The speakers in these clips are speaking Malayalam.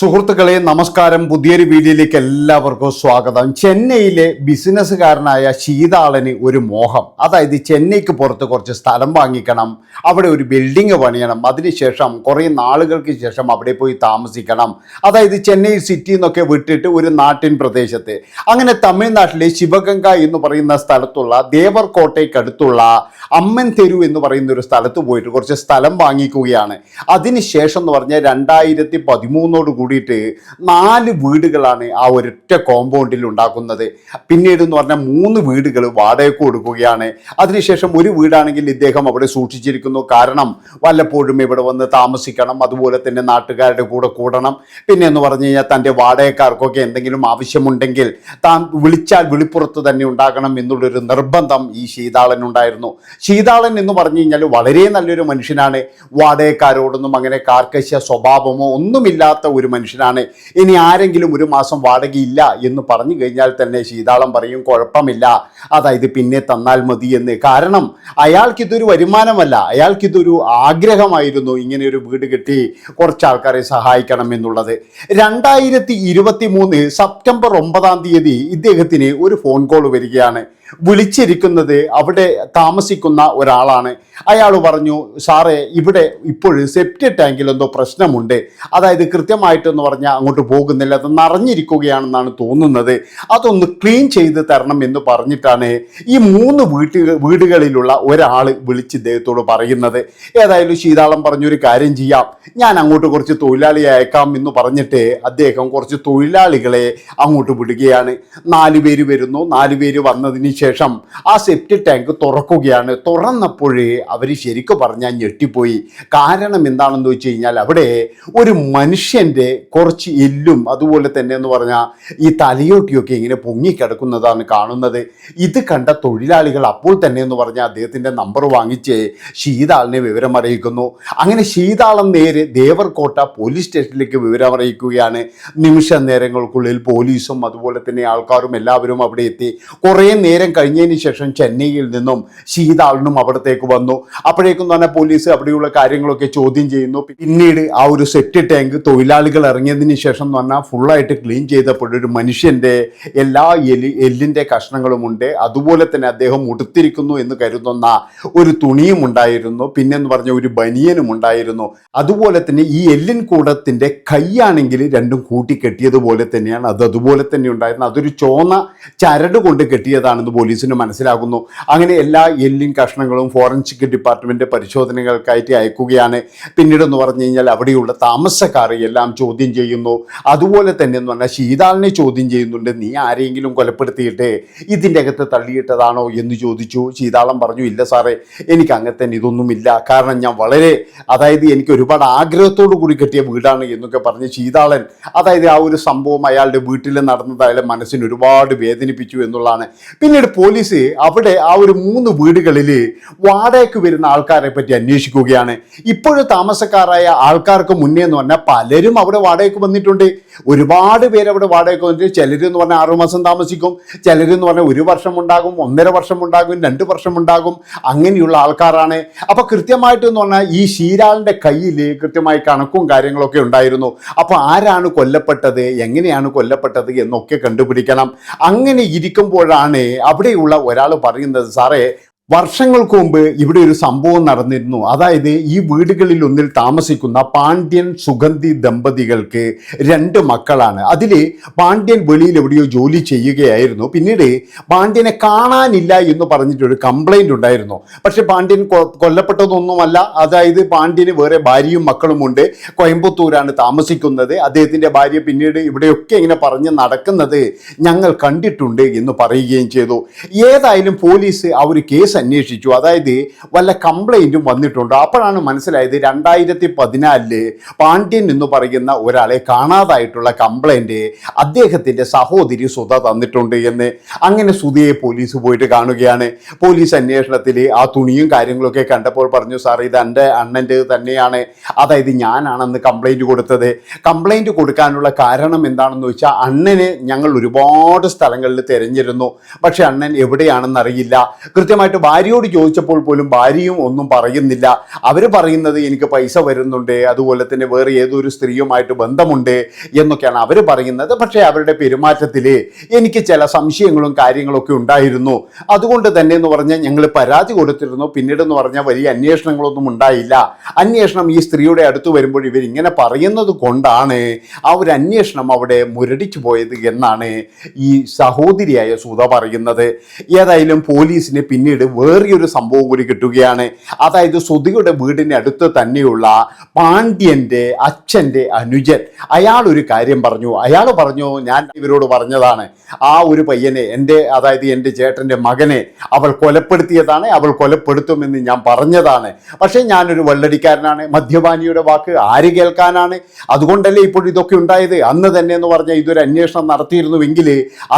സുഹൃത്തുക്കളെ നമസ്കാരം. പുതിയൊരു വീഡിയോയിലേക്ക് എല്ലാവർക്കും സ്വാഗതം. ചെന്നൈയിലെ ബിസിനസ്സുകാരനായ ശീതാളന് ഒരു മോഹം. അതായത് ചെന്നൈക്ക് പുറത്ത് കുറച്ച് സ്ഥലം വാങ്ങിക്കണം. അവിടെ ഒരു ബിൽഡിംഗ് പണിയണം. അതിനുശേഷം കുറേ നാളുകൾക്ക് ശേഷം അവിടെ പോയി താമസിക്കണം. അതായത് ചെന്നൈ സിറ്റി എന്നൊക്കെ വിട്ടിട്ട് ഒരു നാട്ടിൻ പ്രദേശത്ത്. അങ്ങനെ തമിഴ്നാട്ടിലെ ശിവഗംഗ എന്ന് പറയുന്ന സ്ഥലത്തുള്ള ദേവർ ദേവർകോട്ടയ്ക്കടുത്തുള്ള അമ്മൻ തെരു എന്ന് പറയുന്ന ഒരു സ്ഥലത്ത് പോയിട്ട് കുറച്ച് സ്ഥലം വാങ്ങിക്കുകയാണ്. അതിനുശേഷം എന്ന് പറഞ്ഞാൽ രണ്ടായിരത്തി പതിമൂന്നോട് കൂടിയിട്ട് നാല് വീടുകളാണ് ആ ഒരൊറ്റ കോമ്പൗണ്ടിൽ ഉണ്ടാക്കുന്നത്. പിന്നീട് എന്ന് പറഞ്ഞാൽ മൂന്ന് വീടുകൾ വാടകയ്ക്ക് കൊടുക്കുകയാണ്. അതിനുശേഷം ഒരു വീടാണെങ്കിൽ ഇദ്ദേഹം അവിടെ സൂക്ഷിച്ചിരിക്കുന്നു. കാരണം വല്ലപ്പോഴും ഇവിടെ വന്ന് താമസിക്കണം. അതുപോലെ തന്നെ നാട്ടുകാരുടെ കൂടെ കൂടണം. പിന്നെ എന്ന് പറഞ്ഞു കഴിഞ്ഞാൽ തന്റെ വാടകക്കാർക്കൊക്കെ എന്തെങ്കിലും ആവശ്യമുണ്ടെങ്കിൽ താൻ വിളിച്ചാൽ വിളിപ്പുറത്ത് തന്നെ ഉണ്ടാകണം എന്നുള്ളൊരു നിർബന്ധം ഈ ശീതാളനുണ്ടായിരുന്നു ശീതാളൻ എന്ന് പറഞ്ഞു കഴിഞ്ഞാൽ വളരെ നല്ലൊരു മനുഷ്യനാണ്. വാടകക്കാരോടൊന്നും അങ്ങനെ കാർക്കശ്യ സ്വഭാവമോ ഒന്നുമില്ലാത്ത ഒരു മനുഷ്യനാണ്. ഇനി ആരെങ്കിലും ഒരു മാസം വാടകയില്ല എന്ന് പറഞ്ഞു കഴിഞ്ഞാൽ തന്നെ ശീതാളം പറയും കുഴപ്പമില്ല. അതായത് പിന്നെ തന്നാൽ മതി എന്ന്. കാരണം അയാൾക്കിതൊരു വരുമാനമല്ല. അയാൾക്കിതൊരു ആഗ്രഹമായിരുന്നു ഇങ്ങനെ ഒരു വീട് കിട്ടി കുറച്ച് ആൾക്കാരെ സഹായിക്കണം എന്നുള്ളത്. രണ്ടായിരത്തി ഇരുപത്തി മൂന്ന് സെപ്റ്റംബർ ഒമ്പതാം തീയതി ഇദ്ദേഹത്തിന് ഒരു ഫോൺ കോൾ വരികയാണ്. വിളിച്ചിരിക്കുന്നത് അവിടെ താമസിക്കുന്ന ഒരാളാണ്. അയാൾ പറഞ്ഞു സാറേ ഇവിടെ ഇപ്പോൾ സെപ്റ്റി ടാങ്കിൽ എന്തോ പ്രശ്നമുണ്ട്. അതായത് കൃത്യമായിട്ടെന്ന് പറഞ്ഞാൽ അങ്ങോട്ട് പോകുന്നില്ല. അത് നിറഞ്ഞിരിക്കുകയാണെന്നാണ് തോന്നുന്നത്. അതൊന്ന് ക്ലീൻ ചെയ്ത് തരണം എന്ന് പറഞ്ഞിട്ടാണ് ഈ മൂന്ന് വീട്ടു വീടുകളിലുള്ള ഒരാൾ വിളിച്ച് ഇദ്ദേഹത്തോട് പറയുന്നത്. ഏതായാലും ശീതാളം പറഞ്ഞൊരു കാര്യം ചെയ്യാം. ഞാൻ അങ്ങോട്ട് കുറച്ച് തൊഴിലാളി അയക്കാം എന്ന് പറഞ്ഞിട്ട് അദ്ദേഹം കുറച്ച് തൊഴിലാളികളെ അങ്ങോട്ട് വിടുകയാണ്. നാല് പേര് വരുന്നു. നാല് പേര് വന്നതിന് ശേഷം ആ സെപ്റ്റി ടാങ്ക് തുറക്കുകയാണ്. തുറന്നപ്പോഴേ അവർ ശരിക്കും പറഞ്ഞാൽ ഞെട്ടിപ്പോയി. കാരണം എന്താണെന്ന് വെച്ച് കഴിഞ്ഞാൽ അവിടെ ഒരു മനുഷ്യന്റെ കുറച്ച് എല്ലും അതുപോലെ തന്നെ എന്ന് പറഞ്ഞാൽ ഈ തലയോട്ടിയൊക്കെ ഇങ്ങനെ പൊങ്ങിക്കിടക്കുന്നതാണ് കാണുന്നത്. ഇത് കണ്ട തൊഴിലാളികൾ അപ്പോൾ തന്നെ എന്ന് പറഞ്ഞാൽ അദ്ദേഹത്തിന്റെ നമ്പർ വാങ്ങിച്ച് ശീതാളിനെ വിവരമറിയിക്കുന്നു അങ്ങനെ ശീതാളം നേരെ ദേവർകോട്ട പോലീസ് സ്റ്റേഷനിലേക്ക് വിവരം അറിയിക്കുകയാണ്. നിമിഷ നേരങ്ങൾക്കുള്ളിൽ പോലീസും അതുപോലെ തന്നെ ആൾക്കാരും എല്ലാവരും അവിടെ എത്തി. കുറേ നേരം കഴിഞ്ഞതിന് ശേഷം ചെന്നൈയിൽ നിന്നും ശീതാളിനും അവിടത്തേക്ക് വന്നു. അപ്പോഴേക്കും തന്നെ പോലീസ് അവിടെയുള്ള കാര്യങ്ങളൊക്കെ ചോദ്യം ചെയ്യുന്നു. പിന്നീട് ആ ഒരു സെറ്റ് ടാങ്ക് തൊഴിലാളികൾ ഇറങ്ങിയതിന് ശേഷം എന്ന് പറഞ്ഞാൽ ഫുള്ളായിട്ട് ക്ലീൻ ചെയ്തപ്പോൾ ഒരു മനുഷ്യന്റെ എല്ലാ എലി എല്ലിന്റെ കഷ്ണങ്ങളുമുണ്ട് അതുപോലെ തന്നെ അദ്ദേഹം ഉടുത്തിരിക്കുന്നു എന്ന് കരുതുന്ന ഒരു തുണിയും ഉണ്ടായിരുന്നു. പിന്നെന്ന് പറഞ്ഞ ഒരു ബനിയനും ഉണ്ടായിരുന്നു. അതുപോലെ തന്നെ ഈ എല്ലിൻ കൂടത്തിന്റെ കൈയാണെങ്കിൽ രണ്ടും കൂട്ടി കെട്ടിയതുപോലെ തന്നെയാണ്. അത് അതുപോലെ തന്നെ ഉണ്ടായിരുന്നു. അതൊരു ചോന്ന ചരട് കൊണ്ട് കെട്ടിയതാണെന്ന് പോലീസിന് മനസ്സിലാകുന്നു. അങ്ങനെ എല്ലാ എല്ലിൻ കഷ്ണങ്ങളും ഫോറൻസിക് ഡിപ്പാർട്ട്മെന്റ് പരിശോധനകൾക്കായിട്ട് അയക്കുകയാണ്. പിന്നീടെന്ന് പറഞ്ഞു കഴിഞ്ഞാൽ അവിടെയുള്ള താമസക്കാർ എല്ലാം ചോദ്യം ചെയ്യുന്നു. അതുപോലെ തന്നെ എന്ന് പറഞ്ഞാൽ ശീതാളിനെ ചോദ്യം ചെയ്യുന്നുണ്ട് നീ ആരെങ്കിലും കൊലപ്പെടുത്തിയിട്ട്? ഇതിന്റെ അകത്ത് തള്ളിയിട്ടതാണോ? എന്ന് ചോദിച്ചു. ശീതാളം പറഞ്ഞു ഇല്ല സാറേ എനിക്ക് അങ്ങനെ തന്നെ ഇതൊന്നുമില്ല. കാരണം ഞാൻ വളരെ അതായത് എനിക്ക് ഒരുപാട് ആഗ്രഹത്തോടു കൂടി കെട്ടിയ വീടാണ് എന്നൊക്കെ പറഞ്ഞ് ശീതാളൻ അതായത് ആ ഒരു സംഭവം അയാളുടെ വീട്ടിൽ നടന്നത് അയാളുടെ മനസ്സിന് ഒരുപാട് വേദനിപ്പിച്ചു എന്നുള്ളതാണ്. പിന്നീട് പോലീസ് അവിടെ ആ ഒരു മൂന്ന് വീടുകളിൽ വാടകയ്ക്ക് വരുന്ന ആൾക്കാരെ പറ്റി അന്വേഷിക്കുകയാണ്. ഇപ്പോഴും താമസക്കാരായ ആൾക്കാർക്ക് മുന്നേ എന്ന് പറഞ്ഞാൽ പലരും അവിടെ വാടകയ്ക്ക് വന്നിട്ടുണ്ട്. ഒരുപാട് പേര് അവിടെ വാടകയ്ക്ക് വന്നിട്ട് ചിലരെന്ന് പറഞ്ഞാൽ ആറുമാസം താമസിക്കും. ചിലരെന്ന് പറഞ്ഞാൽ ഒരു വർഷം ഉണ്ടാകും ഒന്നര വർഷം ഉണ്ടാകും രണ്ട് വർഷം ഉണ്ടാകും. അങ്ങനെയുള്ള ആൾക്കാരാണ്. അപ്പോൾ കൃത്യമായിട്ട് എന്ന് പറഞ്ഞാൽ ഈ ശീരാളിന്റെ കയ്യിൽ കൃത്യമായി കണക്കും കാര്യങ്ങളൊക്കെ ഉണ്ടായിരുന്നു. അപ്പോൾ ആരാണ് കൊല്ലപ്പെട്ടത് എങ്ങനെയാണ് കൊല്ലപ്പെട്ടത് എന്നൊക്കെ കണ്ടുപിടിക്കണം. അങ്ങനെ ഇരിക്കുമ്പോഴാണ് അവിടെയുള്ള ഒരാൾ പറയുന്നത് സാറേ വർഷങ്ങൾക്ക് മുമ്പ് ഇവിടെ ഒരു സംഭവം നടന്നിരുന്നു. അതായത് ഈ വീടുകളിൽ ഒന്നിൽ താമസിക്കുന്ന പാണ്ഡ്യൻ സുഗന്ധി ദമ്പതികൾക്ക് രണ്ട് മക്കളാണ്. അതിൽ പാണ്ഡ്യൻ വെളിയിൽ എവിടെയോ ജോലി ചെയ്യുകയായിരുന്നു. പിന്നീട് പാണ്ഡ്യനെ കാണാനില്ല എന്ന് പറഞ്ഞിട്ടൊരു കംപ്ലൈന്റ് ഉണ്ടായിരുന്നു. പക്ഷേ പാണ്ഡ്യൻ കൊല്ലപ്പെട്ടതൊന്നുമല്ല. അതായത് പാണ്ഡ്യന് വേറെ ഭാര്യയും മക്കളുമുണ്ട് കോയമ്പത്തൂരാണ് താമസിക്കുന്നത്. അദ്ദേഹത്തിന്റെ ഭാര്യ പിന്നീട് ഇവിടെയൊക്കെ ഇങ്ങനെ പറഞ്ഞ് നടക്കുന്നത് ഞങ്ങൾ കണ്ടിട്ടുണ്ട് എന്ന് പറയുകയും ചെയ്തു. ഏതായാലും പോലീസ് ആ ഒരു കേസ് അന്വേഷിച്ചു. അതായത് വല്ല കംപ്ലൈന്റും വന്നിട്ടുണ്ട്. അപ്പോഴാണ് മനസ്സിലായത് രണ്ടായിരത്തി പതിനാലിൽ പാണ്ഡ്യൻ എന്ന് പറയുന്ന ഒരാളെ കാണാതായിട്ടുള്ള കംപ്ലൈന്റ് അദ്ദേഹത്തിന്റെ സഹോദരി സുധ തന്നിട്ടുണ്ട് എന്ന്. അങ്ങനെ സുധയെ പോലീസ് പോയിട്ട് കാണുകയാണ്. പോലീസ് അന്വേഷണത്തിൽ ആ തുണിയും കാര്യങ്ങളൊക്കെ കണ്ടപ്പോൾ പറഞ്ഞു സാർ ഇത് എന്റെ അണ്ണന്റെ തന്നെയാണ്. അതായത് ഞാനാണെന്ന് കംപ്ലൈന്റ് കൊടുത്തത്. കംപ്ലൈന്റ് കൊടുക്കാനുള്ള കാരണം എന്താണെന്ന് വെച്ചാൽ അണ്ണന് ഞങ്ങൾ ഒരുപാട് സ്ഥലങ്ങളിൽ തിരഞ്ഞിരുന്നു. പക്ഷെ അണ്ണൻ എവിടെയാണെന്ന് അറിയില്ല. കൃത്യമായിട്ട് ഭാര്യയോട് ചോദിച്ചപ്പോൾ പോലും ഭാര്യയും ഒന്നും പറയുന്നില്ല. അവർ പറയുന്നത് എനിക്ക് പൈസ വരുന്നുണ്ട് അതുപോലെ തന്നെ വേറെ ഏതൊരു സ്ത്രീയുമായിട്ട് ബന്ധമുണ്ട് എന്നൊക്കെയാണ് അവർ പറയുന്നത്. പക്ഷേ അവരുടെ പെരുമാറ്റത്തിൽ എനിക്ക് ചില സംശയങ്ങളും കാര്യങ്ങളൊക്കെ ഉണ്ടായിരുന്നു. അതുകൊണ്ട് തന്നെ എന്ന് പറഞ്ഞാൽ ഞങ്ങൾ പരാതി കൊടുത്തിരുന്നു. പിന്നീട് എന്ന് പറഞ്ഞാൽ വലിയ അന്വേഷണങ്ങളൊന്നും ഉണ്ടായില്ല. അന്വേഷണം ഈ സ്ത്രീയുടെ അടുത്ത് വരുമ്പോൾ ഇവർ ഇങ്ങനെ പറയുന്നത് കൊണ്ടാണ് ആ ഒരു അന്വേഷണം അവിടെ മുരടിച്ചു പോയത് എന്നാണ് ഈ സഹോദരിയായ സൂത പറയുന്നത്. ഏതായാലും പോലീസിന് പിന്നീട് വേറെയൊരു സംഭവം കൂടി കിട്ടുകയാണ്. അതായത് സുധിയുടെ വീടിന് അടുത്ത് തന്നെയുള്ള പാണ്ഡ്യന്റെ അച്ഛന്റെ അനുജൻ. അയാൾ ഒരു കാര്യം പറഞ്ഞു. അയാൾ പറഞ്ഞു ഞാൻ ഇവരോട് പറഞ്ഞതാണ്. ആ ഒരു പയ്യനെ എന്റെ അതായത് എന്റെ ചേട്ടന്റെ മകനെ അവൾ കൊലപ്പെടുത്തിയതാണ്. അവൾ കൊലപ്പെടുത്തുമെന്ന് ഞാൻ പറഞ്ഞതാണ്. പക്ഷേ ഞാനൊരു വെള്ളടിക്കാരനാണ്. മദ്യപാനിയുടെ വാക്ക് ആര് കേൾക്കാനാണ്? അതുകൊണ്ടല്ലേ ഇപ്പോൾ ഇതൊക്കെ ഉണ്ടായത്? അന്ന് തന്നെ എന്ന് പറഞ്ഞാൽ ഇതൊരു അന്വേഷണം നടത്തിയിരുന്നുവെങ്കിൽ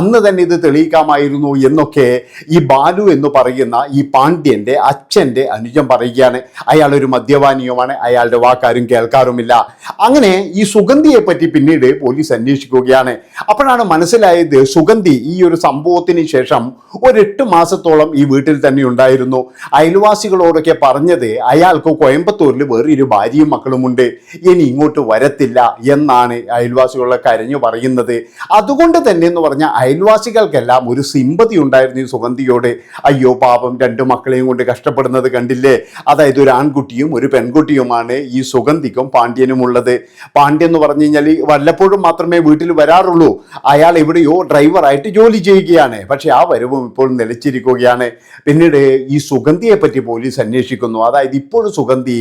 അന്ന് തന്നെ ഇത് തെളിയിക്കാമായിരുന്നു എന്നൊക്കെ ഈ ബാലു എന്ന് പറയുന്ന ഈ പാണ്ഡ്യന്റെ അച്ഛന്റെ അനുജൻ പറയുകയാണ്. അയാൾ ഒരു മദ്യപാനിയുമാണ്. അയാളുടെ വാക്കാരും കേൾക്കാറുമില്ല. അങ്ങനെ ഈ സുഗന്ധിയെ പറ്റി പിന്നീട് പോലീസ് അന്വേഷിക്കുകയാണ്. അപ്പോഴാണ് മനസ്സിലായത് സുഗന്ധി ഈ ഒരു സംഭവത്തിന് ശേഷം ഒരു എട്ട് മാസത്തോളം ഈ വീട്ടിൽ തന്നെ ഉണ്ടായിരുന്നു. അയൽവാസികളോടൊക്കെ പറഞ്ഞത് അയാൾക്ക് കോയമ്പത്തൂരിൽ വേറൊരു ഭാര്യയും മക്കളുമുണ്ട് ഇനി ഇങ്ങോട്ട് വരത്തില്ല എന്നാണ് അയൽവാസികളെ കരഞ്ഞു പറയുന്നത്. അതുകൊണ്ട് തന്നെ എന്ന് പറഞ്ഞാൽ അയൽവാസികൾക്കെല്ലാം ഒരു സിമ്പതി ഉണ്ടായിരുന്നു ഈ സുഗന്ധിയോട്. അയ്യോ പാപം. രണ്ട് മക്കളെയും കൊണ്ട് കഷ്ടപ്പെടുന്നത് കണ്ടില്ലേ? അതായത് ഒരു ആൺകുട്ടിയും ഒരു പെൺകുട്ടിയുമാണ് ഈ സുഗന്ധിക്കും പാണ്ഡ്യനും ഉള്ളത് പാണ്ഡ്യൻ എന്ന് പറഞ്ഞു കഴിഞ്ഞാൽ വല്ലപ്പോഴും മാത്രമേ വീട്ടിൽ വരാറുള്ളൂ. അയാൾ എവിടെയോ ഡ്രൈവറായിട്ട് ജോലി ചെയ്യുകയാണ്. പക്ഷേ ആ വരവും ഇപ്പോൾ നിലച്ചിരിക്കുകയാണ്. പിന്നീട് ഈ സുഗന്ധിയെ പറ്റി പോലീസ് അന്വേഷിക്കുന്നു. അതായത് ഇപ്പോഴും സുഗന്ധി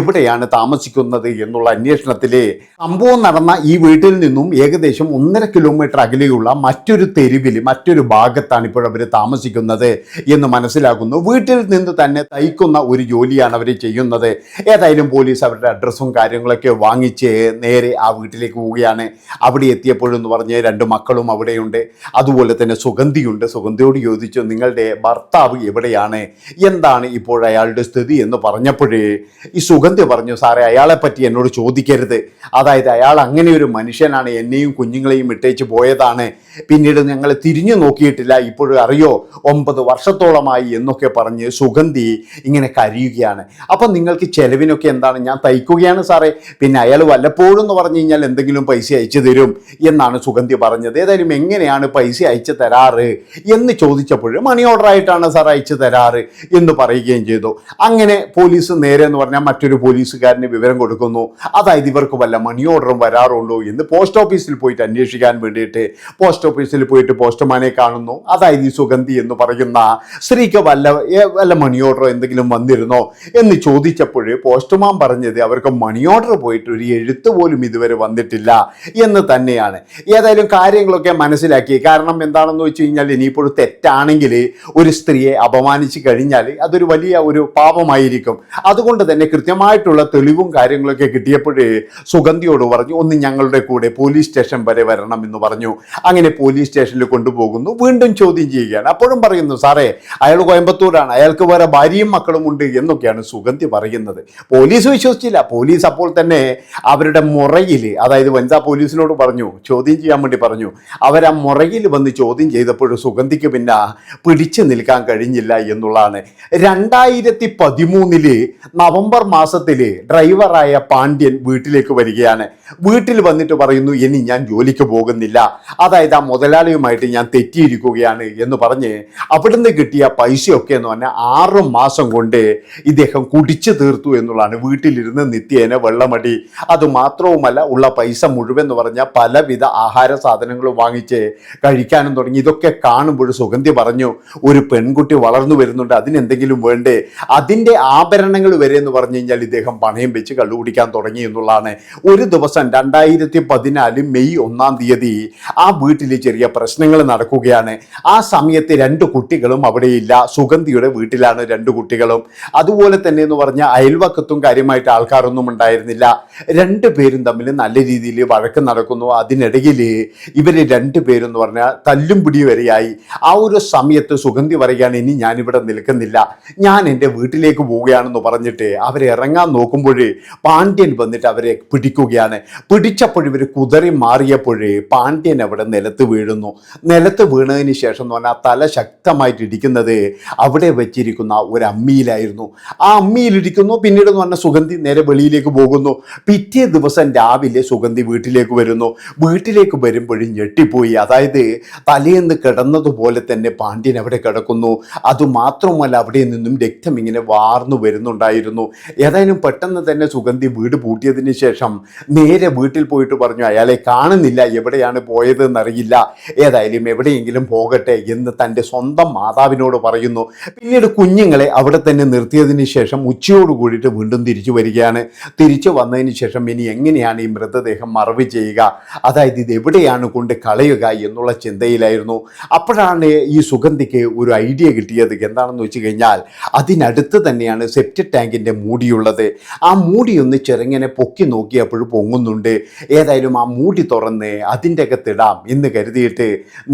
എവിടെയാണ് താമസിക്കുന്നത് എന്നുള്ള അന്വേഷണത്തിൽ സംഭവം നടന്ന ഈ വീട്ടിൽ നിന്നും ഏകദേശം ഒന്നര കിലോമീറ്റർ അകലെയുള്ള മറ്റൊരു തെരുവിൽ മറ്റൊരു ഭാഗത്താണ് ഇപ്പോൾ അവർ താമസിക്കുന്നത് എന്ന് മനസ്സിലാക്കുന്നു. വീട്ടിൽ നിന്ന് തന്നെ തയ്ക്കുന്ന ഒരു ജോലിയാണ് അവർ ചെയ്യുന്നത്. ഏതായാലും പോലീസ് അവരുടെ അഡ്രസ്സും കാര്യങ്ങളൊക്കെ വാങ്ങിച്ച് നേരെ ആ വീട്ടിലേക്ക് പോവുകയാണ്. അവിടെ എത്തിയപ്പോഴെന്ന് പറഞ്ഞ് രണ്ട് മക്കളും അവിടെയുണ്ട്. അതുപോലെ തന്നെ സുഗന്ധിയുണ്ട്. സുഗന്ധിയോട് ചോദിച്ചു നിങ്ങളുടെ ഭർത്താവ് എവിടെയാണ്? എന്താണ് ഇപ്പോൾ അയാളുടെ സ്ഥിതി? എന്ന് പറഞ്ഞപ്പോഴേ ഈ സുഗന്ധി പറഞ്ഞു സാറേ അയാളെ പറ്റി എന്നോട് ചോദിക്കരുത്. അതായത് അയാൾ അങ്ങനെ ഒരു മനുഷ്യനാണ്. എന്നെയും കുഞ്ഞുങ്ങളെയും ഇട്ടേച്ച് പോയതാണ്. പിന്നീട് ഞങ്ങൾ തിരിഞ്ഞു നോക്കിയിട്ടില്ല. ഇപ്പോഴും അറിയോ? ഒമ്പത് വർഷത്തോളമായി എന്നൊക്കെ പറഞ്ഞ് സുഗന്ധി ഇങ്ങനെ കരയുകയാണ്. അപ്പം നിങ്ങൾക്ക് ചെലവിനൊക്കെ എന്താണ്? ഞാൻ തയ്ക്കുകയാണ് സാറേ. പിന്നെ അയാൾ വല്ലപ്പോഴും എന്ന് പറഞ്ഞു കഴിഞ്ഞാൽ എന്തെങ്കിലും പൈസ അയച്ചു തരും എന്നാണ് സുഗന്ധി പറഞ്ഞത്. ഏതായാലും എങ്ങനെയാണ് പൈസ അയച്ചു തരാറ് എന്ന് ചോദിച്ചപ്പോൾ മണി ഓർഡർ ആയിട്ടാണ് സാർ അയച്ചു തരാറ് എന്ന് പറയുകയും ചെയ്തു. അങ്ങനെ പോലീസ് നേരെ എന്ന് പറഞ്ഞാൽ മറ്റൊരു പോലീസുകാരന് വിവരം കൊടുക്കുന്നു. അതായത് ഇവർക്ക് വല്ല മണി ഓർഡറും വരാറുണ്ടോ എന്ന് പോസ്റ്റ് ഓഫീസിൽ പോയിട്ട് അന്വേഷിക്കാൻ വേണ്ടിയിട്ട് പോസ്റ്റ് ഓഫീസിൽ പോയിട്ട് പോസ്റ്റ്മാനെ കാണുന്നു. അതായത് ഈ സുഗന്ധി എന്ന് പറയുന്ന സ്ത്രീക്ക് വല്ല വല്ല മണി ഓർഡറോ എന്തെങ്കിലും വന്നിരുന്നോ എന്ന് ചോദിച്ചപ്പോൾ പോസ്റ്റ്മാൻ പറഞ്ഞത് അവർക്ക് മണി ഓർഡർ പോയിട്ട് ഒരു എഴുത്ത് പോലും ഇതുവരെ വന്നിട്ടില്ല എന്ന് തന്നെയാണ്. ഏതായാലും കാര്യങ്ങളൊക്കെ മനസ്സിലാക്കി. കാരണം എന്താണെന്ന് വെച്ച് കഴിഞ്ഞാൽ ഇനിയിപ്പോൾ തെറ്റാണെങ്കിൽ ഒരു സ്ത്രീയെ അപമാനിച്ച് കഴിഞ്ഞാൽ അതൊരു വലിയ ഒരു പാപമായിരിക്കും. അതുകൊണ്ട് തന്നെ കൃത്യമായിട്ടുള്ള തെളിവും കാര്യങ്ങളൊക്കെ കിട്ടിയപ്പോൾ സുഗന്ധിയോട് പറഞ്ഞു ഒന്ന് ഞങ്ങളുടെ കൂടെ പോലീസ് സ്റ്റേഷൻ വരെ വരണം എന്ന് പറഞ്ഞു. അങ്ങനെ പോലീസ് സ്റ്റേഷനിൽ കൊണ്ടുപോകുന്നു. വീണ്ടും ചോദ്യം ചെയ്യുകയാണ്. അപ്പോഴും പറയുന്നു സാറേ അയാൾ കോയമ്പത്തൂരാണ്. അയാൾക്ക് വേറെ ഭാര്യയും മക്കളും ഉണ്ട് എന്നൊക്കെയാണ് സുഗന്ധി പറയുന്നത്. പോലീസ് വിശ്വസിച്ചില്ല. പോലീസ് അപ്പോൾ തന്നെ അവരുടെ മുറയിൽ അതായത് വനിതാ പോലീസിനോട് പറഞ്ഞു ചോദ്യം ചെയ്യാൻ വേണ്ടി പറഞ്ഞു. അവർ ആ മുറയിൽ വന്ന് ചോദ്യം ചെയ്തപ്പോൾ സുഗന്ധിക്ക് പിന്നെ പിടിച്ചു നിൽക്കാൻ കഴിഞ്ഞില്ല എന്നുള്ളതാണ്. രണ്ടായിരത്തി പതിമൂന്നിൽ നവംബർ മാസത്തിൽ ഡ്രൈവറായ പാണ്ഡ്യൻ വീട്ടിലേക്ക് വരികയാണ്. വീട്ടിൽ വന്നിട്ട് പറയുന്നു ഇനി ഞാൻ ജോലിക്ക് പോകുന്നില്ല. അതായത് ആ മുതലാളിയുമായിട്ട് ഞാൻ തെറ്റിയിരിക്കുകയാണ് എന്ന് പറഞ്ഞ് അവിടുന്ന് കിട്ടിയ പൈസയൊക്കെ എന്ന് പറഞ്ഞാൽ ആറ് മാസം കൊണ്ട് ഇദ്ദേഹം കുടിച്ചു തീർത്തു എന്നുള്ളതാണ് വീട്ടിലിരുന്ന് നിത്യേന വെള്ളമടി. അത് മാത്രവുമല്ല ഉള്ള പൈസ മുഴുവൻ എന്ന് പറഞ്ഞാൽ പലവിധ ആഹാര സാധനങ്ങൾ വാങ്ങിച്ച് കഴിക്കാനും തുടങ്ങി. ഇതൊക്കെ കാണുമ്പോൾ സുഗന്ധി പറഞ്ഞു ഒരു പെൺകുട്ടി വളർന്നു വരുന്നുണ്ട് അതിനെന്തെങ്കിലും വേണ്ടേ? അതിന്റെ ആഭരണങ്ങൾ വരെ എന്ന് പറഞ്ഞു കഴിഞ്ഞാൽ ഇദ്ദേഹം പണയം വെച്ച് കള്ളു കുടിക്കാൻ തുടങ്ങി എന്നുള്ളതാണ്. ഒരു ദിവസം രണ്ടായിരത്തി പതിനാല് മെയ് ഒന്നാം തീയതി ആ വീട്ടിൽ ചെറിയ പ്രശ്നങ്ങൾ നടക്കുകയാണ്. ആ സമയത്ത് രണ്ട് കുട്ടികളും അവിടെയില്ല. സുഗന്ധിയുടെ വീട്ടിലാണ് രണ്ട് കുട്ടികളും. അതുപോലെ തന്നെ എന്ന് പറഞ്ഞ അയൽവക്കത്തും കാര്യമായിട്ട് ആൾക്കാരൊന്നും ഉണ്ടായിരുന്നില്ല. രണ്ട് പേരും തമ്മിൽ നല്ല രീതിയിൽ വഴക്ക് നടക്കുന്നു. അതിനിടയിൽ ഇവർ രണ്ട് പേരെന്ന് പറഞ്ഞാൽ തല്ലും പിടി വരെയായി. ആ ഒരു സമയത്ത് സുഗന്ധി പറയുകയാണ് ഇനി ഞാനിവിടെ നിൽക്കുന്നില്ല. ഞാൻ എന്റെ വീട്ടിലേക്ക് പോവുകയാണെന്ന് പറഞ്ഞിട്ട് അവരെ ഇറങ്ങാൻ നോക്കുമ്പോൾ പാണ്ഡ്യൻ വന്നിട്ട് അവരെ പിടിക്കുകയാണ്. പിടിച്ചപ്പോൾ ഇവർ കുതറി മാറിയപ്പോഴേ പാണ്ഡ്യൻ അവിടെ നിലത്ത് വീഴുന്നു. നിലത്ത് വീണതിന് ശേഷം എന്ന് പറഞ്ഞാൽ തല ശക്തമായിട്ട് ഇടിക്കുന്നത് അവിടെ വെച്ചിരിക്കുന്ന ഒരു അമ്മിയിലായിരുന്നു. ആ അമ്മിയിലിരിക്കുന്നു പിന്നീട് എന്ന് പറഞ്ഞാൽ സുഗന്ധി നേരെ വെളിയിലേക്ക് പോകുന്നു. പിറ്റേ ദിവസം രാവിലെ സുഗന്ധി വീട്ടിലേക്ക് വരുന്നു. വീട്ടിലേക്ക് വരുമ്പോഴും ഞെട്ടിപ്പോയി. അതായത് തലേന്ന് കിടന്നതുപോലെ തന്നെ പാണ്ഡ്യൻ അവിടെ കിടക്കുന്നു. അതുമാത്രമല്ല അവിടെ നിന്നും രക്തം ഇങ്ങനെ വാർന്നു വരുന്നുണ്ടായിരുന്നു. ഏതായാലും പെട്ടെന്ന് തന്നെ സുഗന്ധി വീട് പൂട്ടിയതിന് ശേഷം നേരെ വീട്ടിൽ പോയിട്ട് പറഞ്ഞു അയാളെ കാണുന്നില്ല എവിടെയാണ് പോയതെന്നറിയില്ല ഏതായാലും എവിടെയെങ്കിലും പോകട്ടെ എന്ന് തന്റെ സ്വന്തം മാതാവിനോട് പറയുന്നു. പിന്നീട് കുഞ്ഞുങ്ങളെ അവിടെ തന്നെ നിർത്തിയതിന് ശേഷം ഉച്ചയോട് കൂടിയിട്ട് വീണ്ടും തിരിച്ചു വരികയാണ്. തിരിച്ചു വന്നതിന് ശേഷം ഇനി എങ്ങനെയാണ് ഈ മൃതദേഹം മറവ് ചെയ്യുക? അതായത് ഇത് എവിടെയാണ് കൊണ്ട് കളയുക എന്നുള്ള ചിന്തയിലായിരുന്നു. അപ്പോഴാണ് ഈ സുഗന്ധിക്ക് ഒരു ഐഡിയ കിട്ടിയത്. എന്താണെന്ന് വെച്ച് കഴിഞ്ഞാൽ അതിനടുത്ത് തന്നെയാണ് സെപ്റ്റിക് ടാങ്കിന്റെ മൂടിയുള്ളത്. ആ മൂടി ഒന്ന് ചെറുങ്ങനെ പൊക്കി നോക്കിയപ്പോൾ പൊങ്ങുന്നുണ്ട്. ഏതായാലും ആ മൂടി തുറന്ന് അതിന്റെ അകത്തിടാം എന്ന് കരുതിയിട്ട്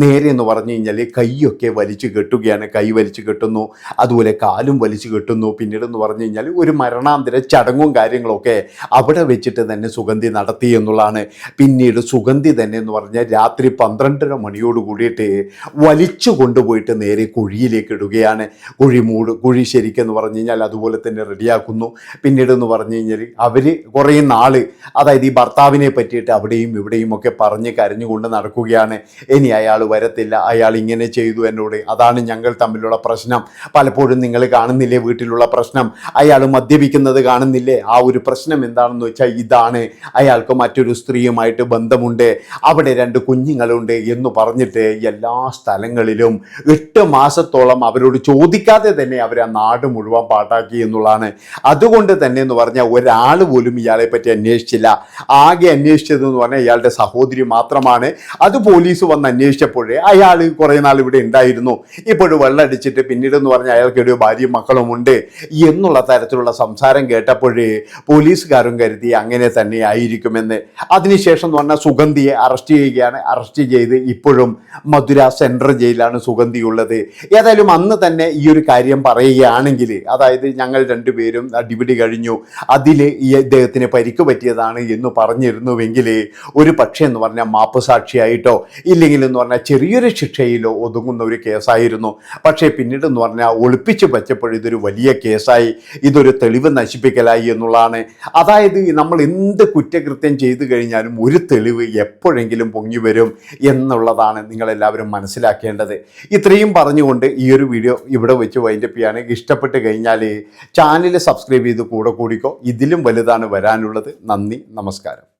നേരെ എന്ന് പറഞ്ഞു കഴിഞ്ഞാൽ കൈയൊക്കെ വലിച്ചു കെട്ടുകയാണ്. കൈ വലിച്ചു കെട്ടുന്നു അതുപോലെ കാലും വലിച്ചു കെട്ടുന്നു. പിന്നീട് എന്ന് പറഞ്ഞു കഴിഞ്ഞാൽ ഒരു മരണാന്തര ചടങ്ങും കാര്യങ്ങളൊക്കെ അവിടെ വെച്ചിട്ട് തന്നെ സുഗന്ധി നടത്തി എന്നുള്ളതാണ്. പിന്നീട് സുഗന്ധി തന്നെ എന്ന് പറഞ്ഞാൽ രാത്രി പന്ത്രണ്ടര മണിയോട് കൂടിയിട്ട് വലിച്ചു കൊണ്ടുപോയിട്ട് നേരെ കുഴിയിലേക്ക് ഇടുകയാണ്. കുഴി മൂട് കുഴി ശരിക്കെന്ന് പറഞ്ഞു കഴിഞ്ഞാൽ അതുപോലെ തന്നെ റെഡിയാക്കുന്നു. പിന്നീട് എന്ന് പറഞ്ഞു കഴിഞ്ഞാൽ അവർ കുറേ നാൾ അതായത് ഈ ഭർത്താവിനെ പറ്റിയിട്ട് അവിടെയും ഇവിടെയും ഒക്കെ പറഞ്ഞ് കരഞ്ഞുകൊണ്ട് നടക്കുകയാണ്. ഇനി അയാൾ വരത്തില്ല അയാൾ ഇങ്ങനെ ചെയ്തു എന്നോട്. അതാണ് ഞങ്ങൾ തമ്മിലുള്ള പ്രശ്നം. പലപ്പോഴും നിങ്ങൾ കാണുന്നില്ലേ വീട്ടിലുള്ള പ്രശ്നം? അയാൾ മദ്യപിക്കുന്നത് കാണുന്നില്ലേ? ആ ഒരു പ്രശ്നം എന്താണെന്ന് വെച്ചാൽ ഇതാണ്. അയാൾക്ക് മറ്റൊരു സ്ത്രീയുമായിട്ട് ബന്ധമുണ്ട്. അവിടെ രണ്ട് കുഞ്ഞുങ്ങളുണ്ട് എന്ന് പറഞ്ഞിട്ട് എല്ലാ സ്ഥലങ്ങളിലും എട്ട് മാസത്തോളം അവരോട് ചോദിക്കാതെ തന്നെ അവർ ആ നാട് മുഴുവൻ പാട്ടാക്കി എന്നുള്ളതാണ്. അതുകൊണ്ട് തന്നെ എന്ന് പറഞ്ഞാൽ ഒരാൾ പോലും ഇയാളെ പറ്റി അന്വേഷിച്ചില്ല. ആകെ അന്വേഷിച്ചത് എന്ന് പറഞ്ഞാൽ ഇയാളുടെ സഹോദരി മാത്രമാണ്. അത് പോലീസ് വന്ന് അന്വേഷിച്ചപ്പോഴേ അയാൾ കുറേ നാൾ ഇവിടെ ഉണ്ടായിരുന്നു. ഇപ്പോഴും വെള്ളമടിച്ചിട്ട് പിന്നീട് എന്ന് പറഞ്ഞാൽ അയാൾക്ക് എവിടെയോ ഭാര്യയും മക്കളും ഉണ്ട് എന്നുള്ള തരത്തിലുള്ള സംസാരം കേട്ടപ്പോഴേ പോലീസുകാരും കരുതി അങ്ങനെ തന്നെ ആയിരിക്കുമെന്ന്. അതിനുശേഷം എന്ന് പറഞ്ഞാൽ സുഗന്ധിയെ അറസ്റ്റ് ചെയ്യുകയാണ്. അറസ്റ്റ് ചെയ്ത് ഇപ്പോഴും മധുര സെൻട്രൽ ജയിലാണ് സുഗന്ധി ഉള്ളത്. ഏതായാലും അന്ന് തന്നെ ഈ ഒരു കാര്യം പറയുകയാണെങ്കിൽ അതായത് ഞങ്ങൾ രണ്ടുപേരും അടിപിടി കഴിഞ്ഞു. അതിൽ ഈ ഇദ്ദേഹത്തിന് പരിക്ക് പറ്റിയതാണ് എന്ന് പറഞ്ഞിരുന്നുവെങ്കിൽ ഒരു പക്ഷേ എന്ന് പറഞ്ഞാൽ മാപ്പ് സാക്ഷിയായിട്ടോ ഇല്ലെങ്കിൽ എന്ന് പറഞ്ഞാൽ ചെറിയൊരു ശിക്ഷയിലോ ഒതുങ്ങുന്ന ഒരു കേസായിരുന്നു. പക്ഷേ പിന്നീട് എന്ന് പറഞ്ഞാൽ ഒളിപ്പിച്ച് വെച്ചപ്പോൾ ഇതൊരു വലിയ കേസായി ഇതൊരു തെളിവ് നശിപ്പിക്കലായി എന്നുള്ളതാണ്. അതായത് നമ്മൾ എന്ത് കുറ്റകൃത്യം ചെയ്തു കഴിഞ്ഞാലും ഒരു തെളിവ് എപ്പോഴെങ്കിലും പൊങ്ങി വരും എന്നുള്ളതാണ് നിങ്ങളെല്ലാവരും മനസ്സിലാക്കേണ്ടത്. ഇത്രയും പറഞ്ഞുകൊണ്ട് ഈ ഒരു വീഡിയോ ഇവിടെ വെച്ച് വൈൻഡപ്പ് ചെയ്യാണ്. ഇഷ്ടപ്പെട്ട് കഴിഞ്ഞാൽ ചാനൽ സബ്സ്ക്രൈബ് ചെയ്ത് കൂടെ കൂടിക്കോ. ഇതിലും വലുതാണ് വരാനുള്ളത്. നന്ദി നമസ്കാരം.